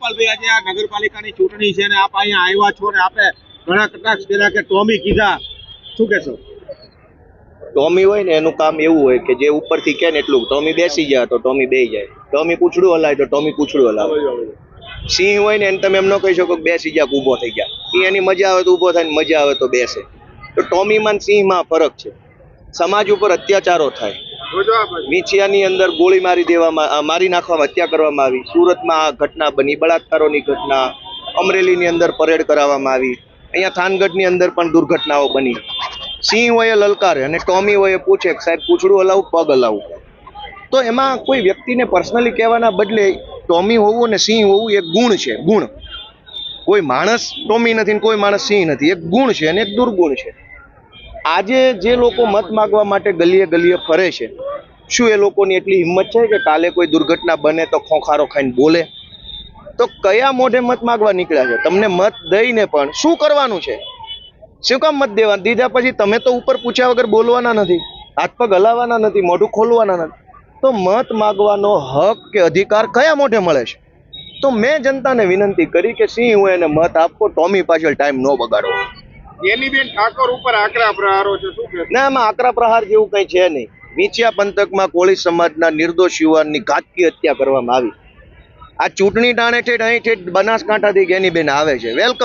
ગોપાલભાઈ આજે આ નગરપાલિકાની ચૂંટણી છે ને આપ અહીંયા આવ્યા છો ને આપે ઘણા કટાક્ષ કર્યા કે ટોમી કીધા. શું કહેશો? ટોમી હોય ને એનું કામ એવું હોય કે જે ઉપરથી કે ને એટલું. ટોમી બેસી જાય તો ટોમી બેસી જાય. ટોમી પૂછડું હલાય તો ટોમી પૂછડું હલાવે. સિંહ હોય ને એને તમે એમ ન કહી શકો કે બેસી જા ઊભો થઈ ગયા. એ એની મજા આવે તો ઊભો થાય ને મજા આવે તો બેસે. તો ટોમીમાં સિંહ સિંહમાં ફરક છે. સમાજ ઉપર અત્યાચારો થાય. વીંછિયાની અંદર ગોળી મારી દેવામાં મારી નાખવામાં હત્યા કરવામાં આવી. સુરતમાં આ ઘટના બની, બળાત્કારોની ઘટના, અમરેલીની અંદર પરેડ કરાવવામાં આવી. અહીંયા થાનગઢની અંદર પણ દુર્ઘટનાઓ બની. સિંહ હોય લલકારે અને ટોમી હોય પૂછે કે સાહેબ, પૂછડું હલાવું, પગ હલાવું. તો એમાં કોઈ વ્યક્તિને પર્સનલી કહેવાના બદલે ટોમી હોવું અને સિંહ હોવું એક ગુણ છે, ગુણ. કોઈ માણસ ટોમી નથી ને કોઈ માણસ સિંહ નથી. એક ગુણ છે અને એક દુર્ગુણ છે. આજે જે લોકો મત માગવા માટે ગલીએ ગલીએ ફરે છે, શું એ લોકોની એટલી હિંમત છે કે કાલે કોઈ દુર્ઘટના બને તો ખોખારો ખાઈને બોલે? તો કયા મોઢે મત માગવા નીકળ્યા છે? તમને મત દઈને પણ શું કરવાનું છે? શું કામ મત દેવા? દીધા પછી તમે તો ઉપર પૂછ્યા વગર બોલવાના નથી, હાથ પગ હલાવવાના નથી, મોઢું ખોલવાના નથી. તો મત માગવાનો હક કે અધિકાર કયા મોઢે મળે છે? તો મેં જનતાને વિનંતી કરી કે સિંહ, હું એને મત આપો, ટોમી પાછળ ટાઈમ ન બગાડો બેન ઠાકોર ઉપર આકરા પ્રહારો છે, શું કહેશો ના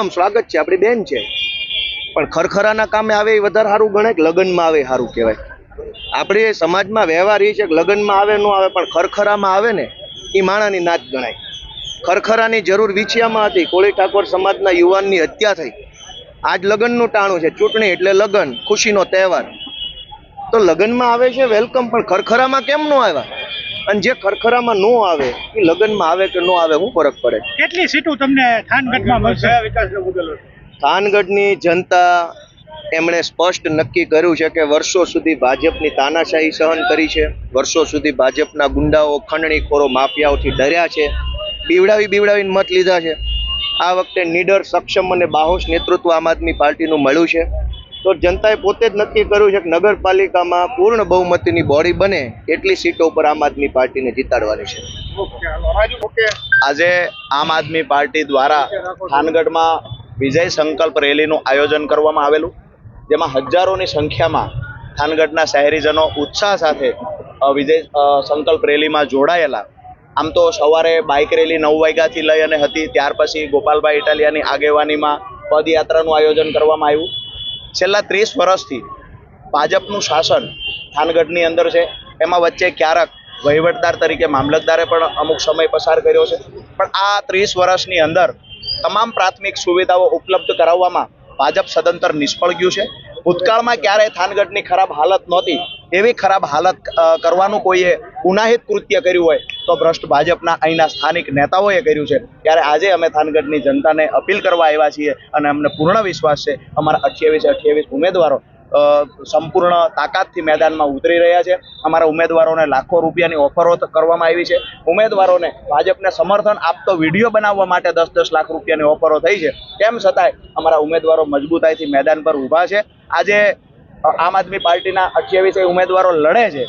સ્વાગત છે, આપણી બેન છે. પણ ખરખરાના કામે આવે એ વધારે સારું ગણે કે લગ્નમાં આવે સારું કહેવાય? આપણે સમાજમાં વ્યવહાર એ છે કે લગ્નમાં આવે ન આવે, પણ ખરખરામાં આવે ને, એ માણાની નાચ ગણાય. ખરખરાની જરૂર વિછિયામાં હતી. કોળી ઠાકોર સમાજના યુવાનની હત્યા થઈ. આજ લગ્નનું ટાણું છે ચૂંટણી એટલે લગ્ન ખુશીનો તહેવાર. તો લગ્નમાં આવે છે વેલકમ પણ ખરખરામાં કેમ ન આવ્યા? અને જે ખરખરામાં ન આવે એ લગ્નમાં આવે કે ન આવે શું ફરક પડે. કેટલી સીટો તમને થાનગઢમાં મળશે? થાનગઢની જનતા એમણે સ્પષ્ટ નક્કી કર્યું છે કે વર્ષો સુધી ભાજપની તાનાશાહી સહન કરી છે. વર્ષો સુધી ભાજપના ગુંડાઓ ખંડણીખોરો માફિયાઓથી ડર્યા છે. બીવડાવી બીવડાવીને મત લીધા છે. આ વખતે નીડર સક્ષમ અને બાહોશ નેતૃત્વ આમ આદમી પાર્ટીનું મળ્યું છે. તો જનતાએ પોતે જ નક્કી કર્યું છે કે નગરપાલિકામાં પૂર્ણ બહુમતીની બોડી બને એટલી સીટો ઉપર આમ આદમી પાર્ટીને જીતાડવાની છે. આજે આમ આદમી પાર્ટી દ્વારા થાનગઢમાં વિજય સંકલ્પ રેલીનું આયોજન કરવામાં આવેલું જેમાં હજારોની સંખ્યામાં થાનગઢના શહેરીજનો ઉત્સાહ સાથે વિજય સંકલ્પ રેલીમાં જોડાયેલા આમ તો સવારે બાઇક રેલી નવ વાગ્યાથી લઈ અને હતી. ત્યાર પછી ગોપાલભાઈ ઇટાલિયાની આગેવાનીમાં પદયાત્રાનું આયોજન કરવામાં આવ્યું. છેલ્લા ત્રીસ વર્ષથી ભાજપનું શાસન થાનગઢની અંદર છે. એમાં વચ્ચે ક્યારેક વહીવટદાર તરીકે મામલતદારે પણ અમુક સમય પસાર કર્યો છે. પણ આ ત્રીસ વર્ષની અંદર તમામ પ્રાથમિક સુવિધાઓ ઉપલબ્ધ કરાવવામાં ભાજપ સદંતર નિષ્ફળ ગયું છે. ભૂતકાળમાં ક્યારેય થાનગઢની ખરાબ હાલત નહોતી. એવી ખરાબ હાલત કરવાનું કોઈએ ગુનાહિત કૃત્ય કર્યું હોય તો ભ્રષ્ટ ભાજપના અહીંના સ્થાનિક નેતાઓએ કર્યું છે. ત્યારે આજે અમે થાનગઢની જનતાને અપીલ કરવા આવ્યા છીએ અને અમને પૂર્ણ વિશ્વાસ છે. અમારા અઠ્યાવીસ અઠ્યાવીસ ઉમેદવારો સંપૂર્ણ તાકાતથી મેદાનમાં ઉતરી રહ્યા છે. અમારા ઉમેદવારોને લાખો રૂપિયાની ઓફરો કરવામાં આવી છે. ઉમેદવારોને ભાજપને સમર્થન આપતો વીડિયો બનાવવા માટે દસ દસ લાખ રૂપિયાની ઓફરો થઈ છે. તેમ છતાંય અમારા ઉમેદવારો મજબૂતાઈથી મેદાન પર ઊભા છે. આજે આમ આદમી પાર્ટીના અઠ્યાવીસ ઉમેદવારો લડે છે.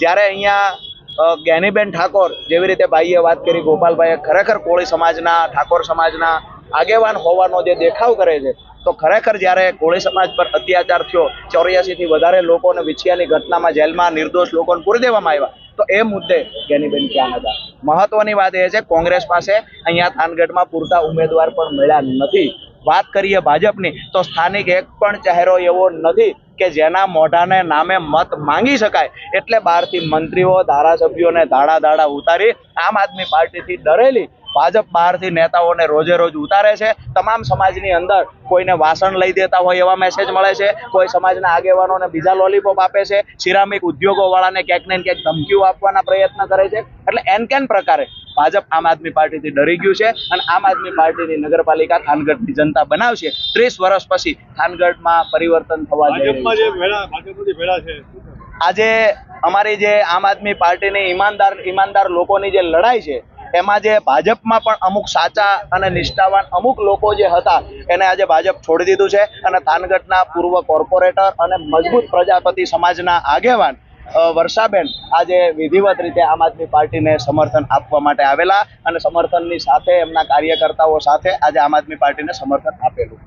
જ્યારે અહીંયા જ્ઞાનીબેન ઠાકોર જેવી રીતે ભાઈએ વાત કરી, ગોપાલભાઈએ ખરેખર કોળી સમાજના, ઠાકોર સમાજના આગેવાન હોવાનો જે દેખાવ કરે છે, તો ખરેખર જ્યારે કોળી સમાજ પર અત્યાચાર થયો, ચોર્યાસીથી વધારે લોકોને વિછિયાની ઘટનામાં જેલમાં નિર્દોષ લોકોને પૂરી દેવામાં આવ્યા, તો એ મુદ્દે જ્ઞાનીબેન ક્યાં હતા? મહત્વની વાત એ છે, કોંગ્રેસ પાસે અહીંયા થાનગઢમાં પૂરતા ઉમેદવાર પણ મળ્યા નથી. વાત કરીએ ભાજપની, તો સ્થાનિક એક પણ ચહેરો એવો નથી કે જેના મોઢાને નામે મત માંગી શકાય એટલે બહારથી મંત્રીઓ, ધારાસભ્યોને ધાડા ધાડા ઉતારી આમ આદમી પાર્ટીથી ડરેલી ભાજપ બહારથી નેતાઓને રોજે રોજ ઉતારે છે. તમામ સમાજની અંદર કોઈને વાસણ લઈ દેતા હોય એવા મેસેજ મળે છે. કોઈ સમાજના આગેવાનોને બીજા લોલીપોપ આપે છે. સિરામિક ઉદ્યોગો વાળાને ક્યાંક ને ક્યાંક ધમકીઓ આપવાના પ્રયત્ન કરે છે. એટલે એન કેન પ્રકારે ભાજપ આમ આદમી પાર્ટીથી ડરી ગયું છે અને આમ આદમી પાર્ટીની નગરપાલિકા થાનગઢની જનતા બનાવશે. ત્રીસ વર્ષ પછી થાનગઢમાં પરિવર્તન થવા જઈ? આજે અમારી જે આમ આદમી પાર્ટીની ઈમાનદાર ઈમાનદાર લોકોની જે લડાઈ છે એમાં જે ભાજપમાં પણ અમુક સાચા અને નિષ્ઠાવાન અમુક લોકો જે હતા, એને આજે ભાજપ છોડી દીધું છે. અને થાનગઢના પૂર્વ કોર્પોરેટર અને મજબૂત પ્રજાપતિ સમાજના આગેવાન વર્ષાબેન આજે વિધિવત રીતે આમ આદમી પાર્ટીને સમર્થન આપવા માટે આવેલા અને સમર્થનની સાથે એમના કાર્યકર્તાઓ સાથે આજે આમ આદમી પાર્ટીને સમર્થન આપેલું.